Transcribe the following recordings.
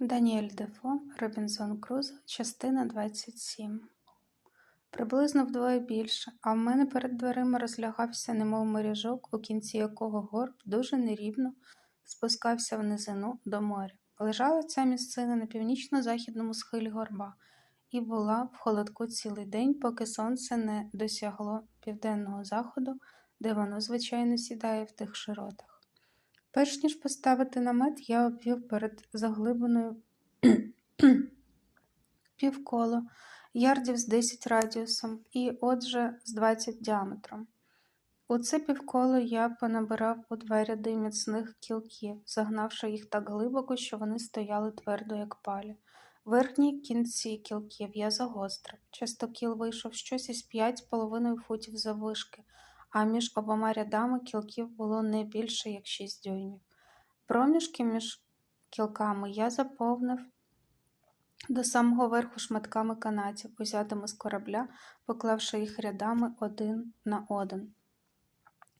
Даніель Дефо, Робінзон Крузо, частина 27 Приблизно вдвоє більше, а в мене перед дверима розлягався, немов моряжок, у кінці якого горб дуже нерівно спускався в низину до моря. Лежала ця місцина на північно-західному схилі горба і була в холодку цілий день, поки сонце не досягло південного заходу, де воно, звичайно, сідає в тих широтах. Перш ніж поставити намет, я обвів перед заглибиною півколо, ярдів з 10 радіусом і отже з 20 діаметром. У це півколо я понабирав у два ряди міцних кілків, загнавши їх так глибоко, що вони стояли твердо, як палі. Верхні кінці кілків я загострив. Частокіл вийшов щось із п'ять з половиною футів заввишки – а між обома рядами кілків було не більше, як шість дюймів. Проміжки між кілками я заповнив до самого верху шматками канатів, узятими з корабля, поклавши їх рядами один на один.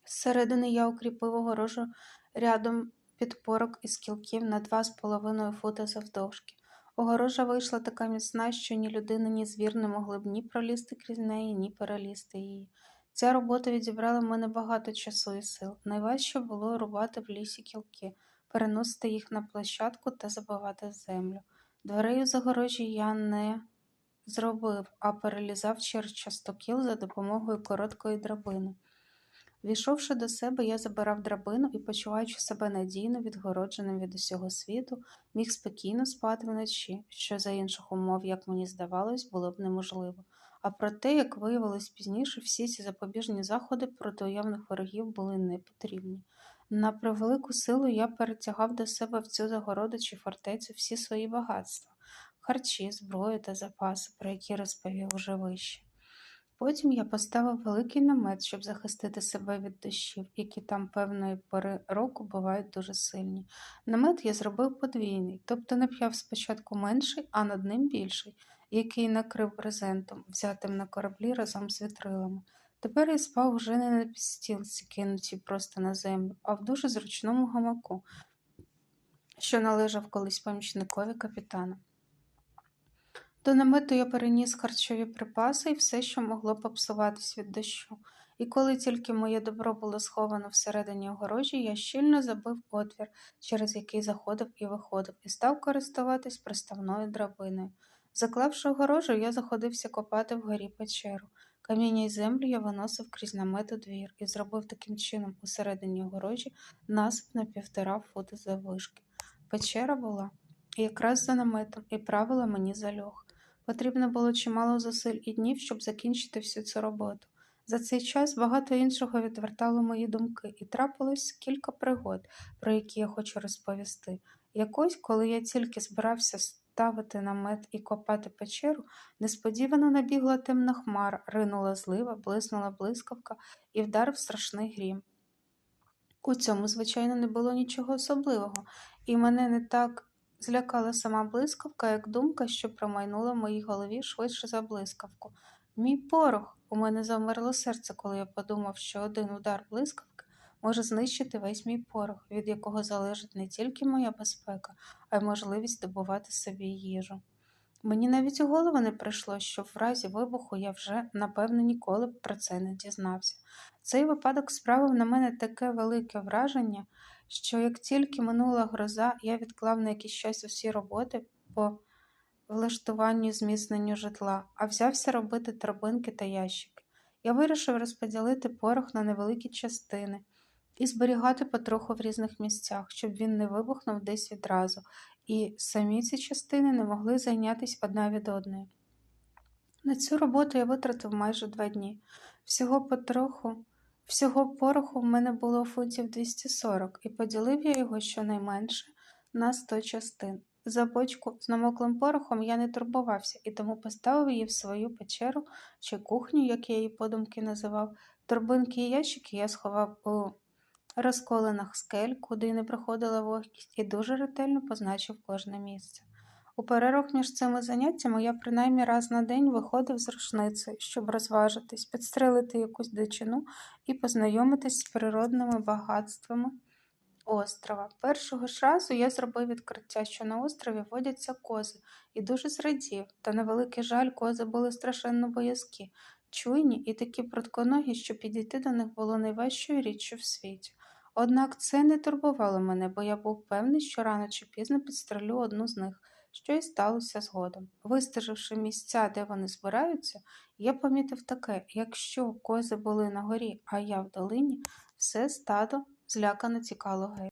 Зсередини я укріпив огорожу рядом підпорок із кілків на два з половиною фута завдовжки. Огорожа вийшла така міцна, що ні людина, ні звір не могли б ні пролізти крізь неї, ні перелізти її. Ця робота відібрала в мене багато часу і сил. Найважче було рубати в лісі кілки, переносити їх на площадку та забивати в землю. Дверей у загорожі я не зробив, а перелізав через частокіл за допомогою короткої драбини. Війшовши до себе, я забирав драбину і, почуваючи себе надійно відгородженим від усього світу, міг спокійно спати вночі, що за інших умов, як мені здавалось, було б неможливо. А проте, як виявилось пізніше, всі ці запобіжні заходи проти уявних ворогів були не потрібні. На превелику силу я перетягав до себе в цю загороду чи фортецю всі свої багатства, харчі, зброю та запаси, про які розповів уже вище. Потім я поставив великий намет, щоб захистити себе від дощів, які там певної пори року бувають дуже сильні. Намет я зробив подвійний, тобто нап'яв спочатку менший, а над ним більший який накрив брезентом, взятим на кораблі разом з вітрилами. Тепер я спав уже не на підстілці, кинуті просто на землю, а в дуже зручному гамаку, що належав колись помічникові капітана. До намету я переніс харчові припаси і все, що могло попсуватись від дощу. І коли тільки моє добро було сховано всередині огорожі, я щільно забив отвір, через який заходив і виходив, і став користуватись приставною драбиною. Заклавши огорожу, я заходився копати вгорі печеру. Каміння й землю я виносив крізь намет у двір і зробив таким чином усередині огорожі насип на півтора фути заввишки. Печера була якраз за наметом і правила мені за льох. Потрібно було чимало зусиль і днів, щоб закінчити всю цю роботу. За цей час багато іншого відвертало мої думки, і трапилось кілька пригод, про які я хочу розповісти. Якось, коли я тільки збирався ставити намет і копати печеру, несподівано набігла темна хмара, ринула злива, блиснула блискавка і вдарив страшний грім. У цьому, звичайно, не було нічого особливого, і мене не так злякала сама блискавка, як думка, що промайнула в моїй голові швидше за блискавку. Мій порох! У мене замерло серце, коли я подумав, що один удар блискавки може знищити весь мій порох, від якого залежить не тільки моя безпека, а й можливість добувати собі їжу. Мені навіть у голову не прийшло, що в разі вибуху я вже, напевно, ніколи б про це не дізнався. Цей випадок справив на мене таке велике враження, що як тільки минула гроза, я відклав на якийсь час усі роботи по влаштуванню і зміцненню житла, а взявся робити торбинки та ящики. Я вирішив розподілити порох на невеликі частини і зберігати потроху в різних місцях, щоб він не вибухнув десь відразу, і самі ці частини не могли зайнятися одна від одної. На цю роботу я витратив майже два дні. Всього потроху, всього пороху в мене було фунтів 240, і поділив я його щонайменше на 100 частин. За бочку з намоклим порохом я не турбувався і тому поставив її в свою печеру чи кухню, як я її подумки називав. Торбинки і ящики я сховав у розколених скель, куди не приходила вогкість, і дуже ретельно позначив кожне місце. У перервах між цими заняттями я принаймні раз на день виходив з рушницею, щоб розважитись, підстрелити якусь дичину і познайомитись з природними багатствами острова. Першого ж разу я зробив відкриття, що на острові водяться кози, і дуже зрадів. Та на великий жаль, кози були страшенно боязкі, чуйні і такі прутконогі, що підійти до них було найважчою річчю в світі. Однак це не турбувало мене, бо я був певний, що рано чи пізно підстрелю одну з них, що і сталося згодом. Вистеживши місця, де вони збираються, я помітив таке: якщо кози були на горі, а я в долині, все стадо злякано тікало геть.